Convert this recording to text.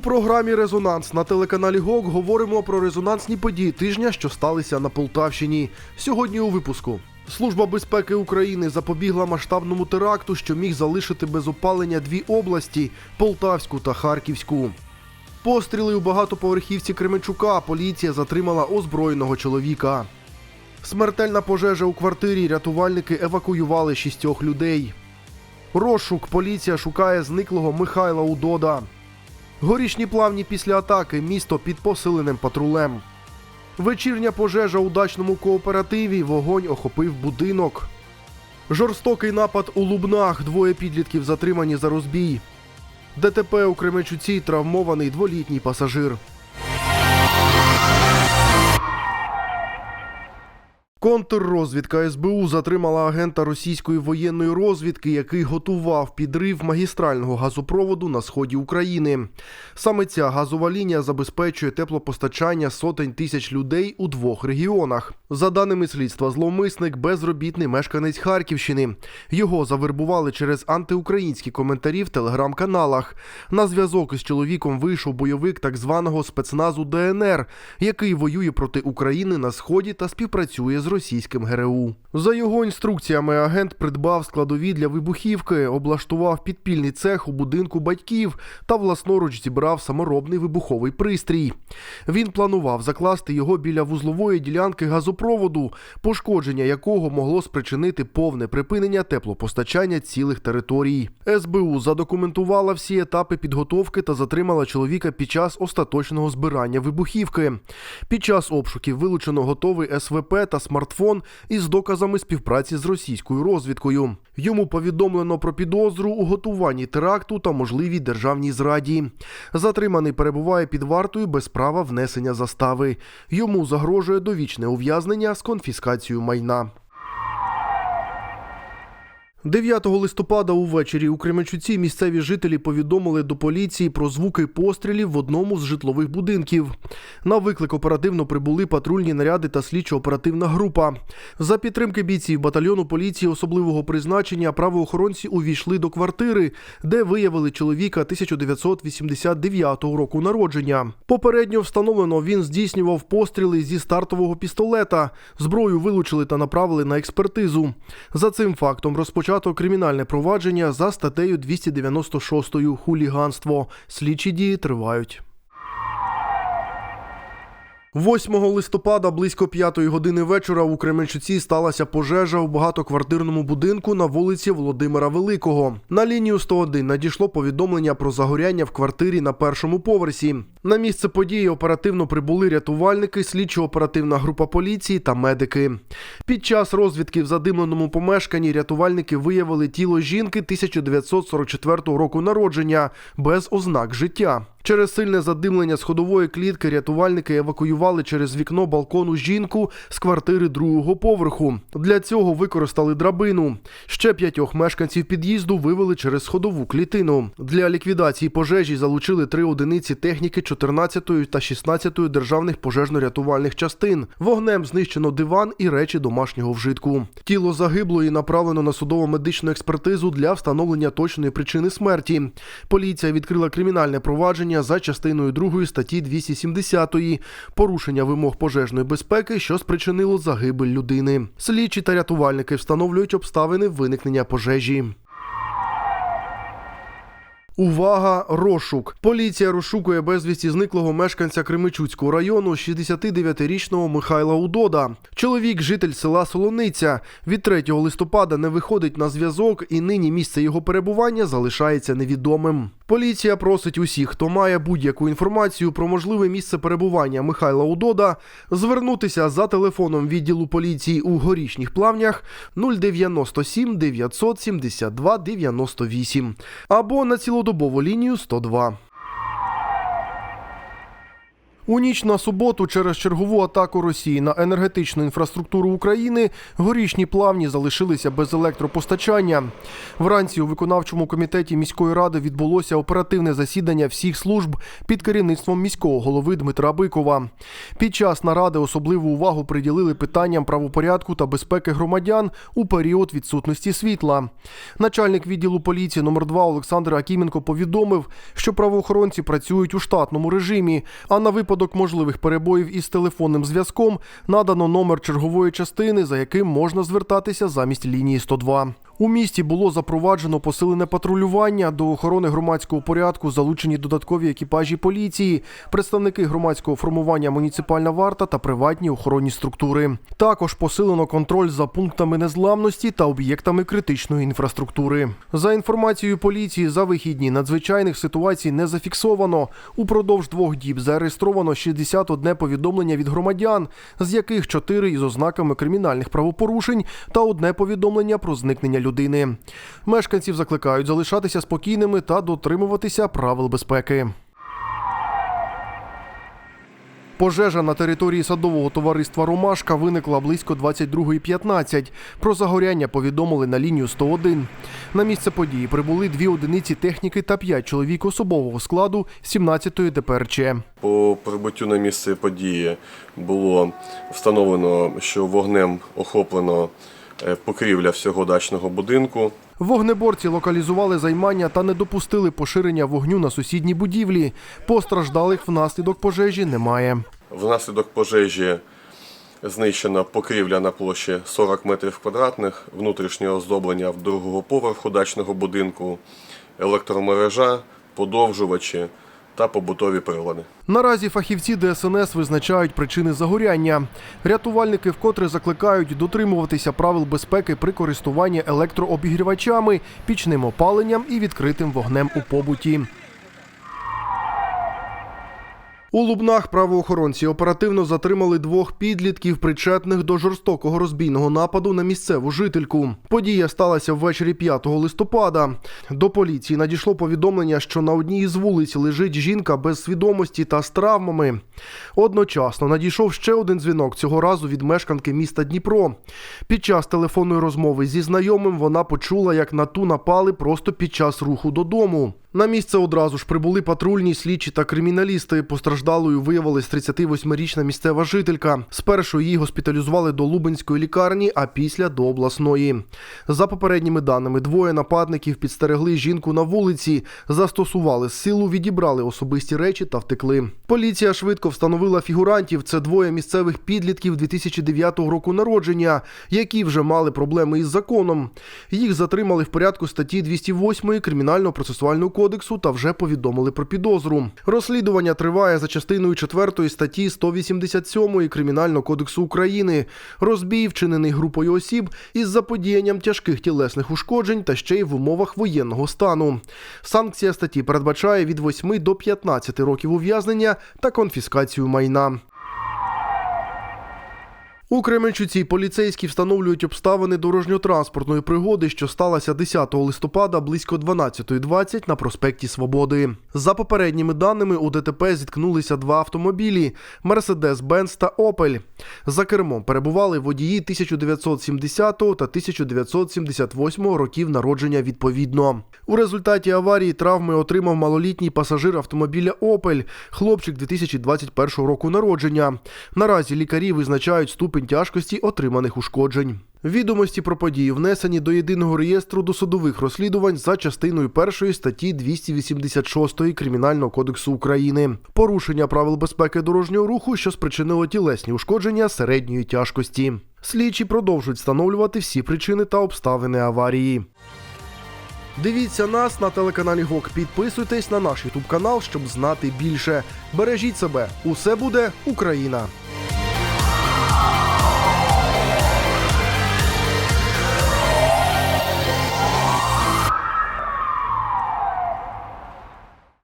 програмі Резонанс на телеканалі ГОК говоримо про резонансні події тижня, що сталися на Полтавщині. Сьогодні у випуску. Служба безпеки України запобігла масштабному теракту, що міг залишити без опалення дві області Полтавську та Харківську. Постріли у багатоповерхівці Кременчука. Поліція затримала озброєного чоловіка. Смертельна пожежа у квартирі. Рятувальники евакуювали шістьох людей. Розшук. Поліція шукає зниклого Михайла Удода. Горішні плавні після атаки. Місто під посиленим патрулем. Вечірня пожежа у дачному кооперативі. Вогонь охопив будинок. Жорстокий напад у Лубнах. Двоє підлітків затримані за розбій. ДТП у Кременчуці травмований дволітній пасажир. Контррозвідка СБУ затримала агента російської воєнної розвідки, який готував підрив магістрального газопроводу на сході України. Саме ця газова лінія забезпечує теплопостачання сотень тисяч людей у двох регіонах. За даними слідства, зловмисник безробітний мешканець Харківщини. Його завербували через антиукраїнські коментарі в телеграм-каналах. На зв'язок із чоловіком вийшов бойовик так званого спецназу ДНР, який воює проти України на сході та співпрацює з російським ГРУ. За його інструкціями агент придбав складові для вибухівки, облаштував підпільний цех у будинку батьків та власноруч зібрав саморобний вибуховий пристрій. Він планував закласти його біля вузлової ділянки газопроводу, пошкодження якого могло спричинити повне припинення теплопостачання цілих територій. СБУ задокументувала всі етапи підготовки та затримала чоловіка під час остаточного збирання вибухівки. Під час обшуків вилучено готовий СВП та смартфон із доказами співпраці з російською розвідкою. Йому повідомлено про підозру у готуванні теракту та можливій державній зраді. Затриманий перебуває під вартою без права внесення застави. Йому загрожує довічне ув'язнення з конфіскацією майна. 9 листопада увечері у Кременчуці місцеві жителі повідомили до поліції про звуки пострілів в одному з житлових будинків. На виклик оперативно прибули патрульні наряди та слідчо-оперативна група. За підтримки бійців батальйону поліції особливого призначення правоохоронці увійшли до квартири, де виявили чоловіка 1989 року народження. Попередньо встановлено, він здійснював постріли зі стартового пістолета. Зброю вилучили та направили на експертизу. За цим фактом розпочато кримінальне провадження за статтею 296 хуліганство. Слідчі дії тривають. 8 листопада близько 5 години вечора у Кременчуці сталася пожежа у багатоквартирному будинку на вулиці Володимира Великого. На лінію 101 надійшло повідомлення про загоряння в квартирі на першому поверсі. На місце події оперативно прибули рятувальники, слідчо-оперативна група поліції та медики. Під час розвідки в задимленому помешканні рятувальники виявили тіло жінки 1944 року народження без ознак життя. Через сильне задимлення сходової клітки рятувальники евакуювали через вікно балкону жінку з квартири другого поверху. Для цього використали драбину. Ще п'ятьох мешканців під'їзду вивели через сходову клітину. Для ліквідації пожежі залучили три одиниці техніки 14-ї та 16-ї державних пожежно-рятувальних частин. Вогнем знищено диван і речі домашнього вжитку. Тіло загиблої направлено на судово-медичну експертизу для встановлення точної причини смерті. Поліція відкрила кримінальне провадження за частиною 2 статті 270 порушення вимог пожежної безпеки, що спричинило загибель людини. Слідчі та рятувальники встановлюють обставини виникнення пожежі. Увага! Розшук. Поліція розшукує безвісті зниклого мешканця Кремичуцького району 69-річного Михайла Удода. Чоловік, житель села Солониця, від 3 листопада не виходить на зв'язок, і нині місце його перебування залишається невідомим. Поліція просить усіх, хто має будь-яку інформацію про можливе місце перебування Михайла Удода, звернутися за телефоном відділу поліції у горішніх плавнях 097 972 98 або на цілодобову лінію 102. У ніч на суботу через чергову атаку Росії на енергетичну інфраструктуру України горішні плавні залишилися без електропостачання. Вранці у виконавчому комітеті міської ради відбулося оперативне засідання всіх служб під керівництвом міського голови Дмитра Бикова. Під час наради особливу увагу приділили питанням правопорядку та безпеки громадян у період відсутності світла. Начальник відділу поліції номер 2 Олександр Акіменко повідомив, що правоохоронці працюють у штатному режимі, а на випадок можливих перебоїв із телефонним зв'язком надано номер чергової частини, за яким можна звертатися замість лінії 102. У місті було запроваджено посилене патрулювання до охорони громадського порядку, залучені додаткові екіпажі поліції, представники громадського формування муніципальна варта та приватні охоронні структури. Також посилено контроль за пунктами незламності та об'єктами критичної інфраструктури. За інформацією поліції, за вихідні надзвичайних ситуацій не зафіксовано. Упродовж двох діб зареєстровано 61 повідомлення від громадян, з яких 4 із ознаками кримінальних правопорушень та одне повідомлення про зникнення людини. Мешканців закликають залишатися спокійними та дотримуватися правил безпеки. Пожежа на території садового товариства Ромашка виникла близько 22.15. Про загоряння повідомили на лінію 101. На місце події прибули дві одиниці техніки та п'ять чоловік особового складу 17-ї ДПРЧ. По прибуттю на місце події було встановлено, що вогнем охоплено покрівля всього дачного будинку. Вогнеборці локалізували займання та не допустили поширення вогню на сусідні будівлі. Постраждалих внаслідок пожежі немає. Внаслідок пожежі знищена покрівля на площі 40 метрів квадратних, внутрішнє оздоблення в другого поверху дачного будинку, електромережа, подовжувачі та побутові прилади. Наразі фахівці ДСНС визначають причини загоряння. Рятувальники вкотре закликають дотримуватися правил безпеки при користуванні електрообігрівачами, пічним опаленням і відкритим вогнем у побуті. У Лубнах правоохоронці оперативно затримали двох підлітків, причетних до жорстокого розбійного нападу на місцеву жительку. Подія сталася ввечері 5 листопада. До поліції надійшло повідомлення, що на одній із вулиць лежить жінка без свідомості та з травмами. Одночасно надійшов ще один дзвінок цього разу від мешканки міста Дніпро. Під час телефонної розмови зі знайомим вона почула, як на ту напали просто під час руху додому. На місце одразу ж прибули патрульні слідчі та криміналісти. Постраждалою виявилась 38-річна місцева жителька. Спершу її госпіталізували до Лубенської лікарні, а після до обласної. За попередніми даними, двоє нападників підстерегли жінку на вулиці, застосували силу, відібрали особисті речі та втекли. Поліція швидко встановила фігурантів. Це двоє місцевих підлітків 2009 року народження, які вже мали проблеми із законом. Їх затримали в порядку статті 208 кримінального процесуального кодексу та вже повідомили про підозру. Розслідування триває за частиною 4 статті 187 Кримінального кодексу України. Розбій, вчинений групою осіб із заподіянням тяжких тілесних ушкоджень та ще й в умовах воєнного стану. Санкція статті передбачає від 8 до 15 років ув'язнення та конфіскацію майна. У Кременчуці поліцейські встановлюють обставини дорожньо-транспортної пригоди, що сталася 10 листопада близько 12.20 на проспекті Свободи. За попередніми даними, у ДТП зіткнулися два автомобілі Мерседес-Бенц та Опель. За кермом перебували водії 1970 та 1978 років народження відповідно. У результаті аварії травми отримав малолітній пасажир автомобіля Опель, хлопчик 2021 року народження. Наразі лікарі визначають ступень тяжкості отриманих ушкоджень. Відомості про події внесені до єдиного реєстру досудових розслідувань за частиною першої статті 286 Кримінального кодексу України. Порушення правил безпеки дорожнього руху, що спричинило тілесні ушкодження середньої тяжкості. Слідчі продовжують встановлювати всі причини та обставини аварії. Дивіться нас на телеканалі ГОК. Підписуйтесь на наш Ютуб канал, щоб знати більше. Бережіть себе. Усе буде Україна!